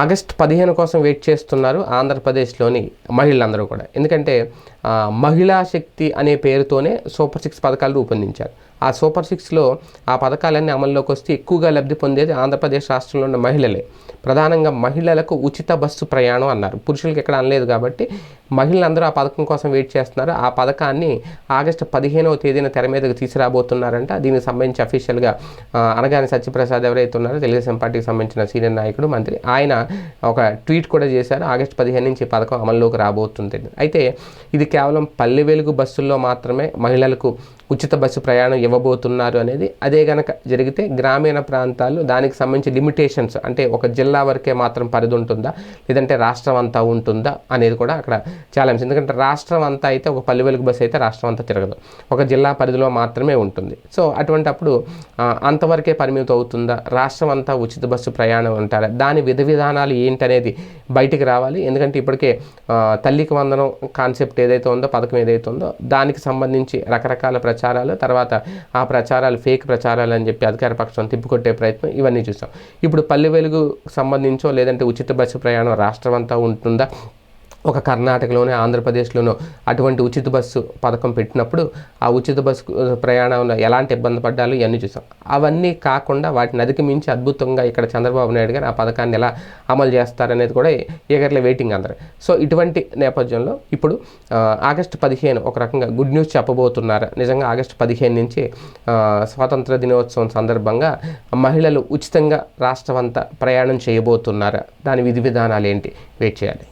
August పదిహేను కోసం wait చేస్తున్నారు ఆంధ్రప్రదేశ్లోని మహిళలందరూ కూడా. ఎందుకంటే మహిళా శక్తి అనే పేరుతోనే సూపర్ సిక్స్ పథకాలు రూపొందించారు. ఆ సూపర్ సిక్స్లో ఆ పథకాలన్నీ అమల్లోకి వస్తే ఎక్కువగా లబ్ధి పొందేది ఆంధ్రప్రదేశ్ రాష్ట్రంలో ఉన్న మహిళలే. ప్రధానంగా మహిళలకు ఉచిత బస్సు ప్రయాణం అన్నారు. పురుషులకు ఎక్కడ అనలేదు కాబట్టి మహిళలందరూ ఆ పథకం కోసం వెయిట్ చేస్తున్నారు. ఆ పథకాన్ని ఆగస్టు పదిహేనవ తేదీన తెర మీదకి తీసుకురాబోతున్నారంట. దీనికి సంబంధించి అఫీషియల్గా అనగాని సత్యప్రసాద్ ఎవరైతే ఉన్నారో తెలుగుదేశం పార్టీకి సంబంధించిన సీనియర్ నాయకుడు మంత్రి ఆయన ఒక ట్వీట్ కూడా చేశారు ఆగస్టు పదిహేను నుంచి పథకం అమల్లోకి రాబోతుంది. అయితే ఇది కేవలం పల్లె వెలుగు బస్సుల్లో మాత్రమే మహిళలకు ఉచిత బస్సు ప్రయాణం ఇవ్వబోతున్నారు అనేది. అదే గనక జరిగితే గ్రామీణ ప్రాంతాలు దానికి సంబంధించి లిమిటేషన్స్ అంటే ఒక జిల్లా వరకే మాత్రం పరిధి ఉంటుందా? లేదంటే రాష్ట్రం అంతా ఉంటుందా? అనేది కూడా అక్కడ చాలా అంశం ఎందుకంటే రాష్ట్రం అంతా అయితే ఒక పల్లె వెలుగు బస్సు అయితే రాష్ట్రం అంతా తిరగదు. ఒక జిల్లా పరిధిలో మాత్రమే ఉంటుంది. సో అటువంటి అప్పుడు అంతవరకే పరిమితం అవుతుందా? రాష్ట్రం అంతా ఉచిత బస్సు ప్రయాణం ఉంటారా దాని విధ విధానం విధానాలు ఏంటనేది బయటికి రావాలి. ఎందుకంటే ఇప్పటికే తల్లికి వందనం కాన్సెప్ట్ ఏదైతే ఉందో పథకం ఏదైతే ఉందో దానికి సంబంధించి రకరకాల ప్రచారాలు తర్వాత ఆ ప్రచారాలు ఫేక్ ప్రచారాలు అని చెప్పి అధికార పక్షం తిప్పికొట్టే ప్రయత్నం ఇవన్నీ చూసాం. ఇప్పుడు పల్లె వెలుగు సంబంధించో లేదంటే ఉచిత బస్సు ప్రయాణం రాష్ట్రం అంతా ఉంటుందా? ఒక కర్ణాటకలోనే ఆంధ్రప్రదేశ్లోనో అటువంటి ఉచిత బస్సు పథకం పెట్టినప్పుడు ఆ ఉచిత బస్సు ప్రయాణంలో ఎలాంటి ఇబ్బంది పడ్డాలు ఇవన్నీ చూసాం. అవన్నీ కాకుండా వాటిని అధిగమించి అద్భుతంగా ఇక్కడ చంద్రబాబు నాయుడు గారు ఆ పథకాన్ని ఎలా అమలు చేస్తారనేది కూడా ఈగర్లే వెయిటింగ్ అందరు. సో ఇటువంటి నేపథ్యంలో ఇప్పుడు ఆగస్టు పదిహేను ఒక రకంగా గుడ్ న్యూస్ చెప్పబోతున్నారు. నిజంగా ఆగస్టు పదిహేను నుంచి స్వాతంత్ర దినోత్సవం సందర్భంగా మహిళలు ఉచితంగా రాష్ట్రం అంతా ప్రయాణం చేయబోతున్నారు. దాని విధి విధానాలు ఏంటి? వెయిట్ చేయాలి.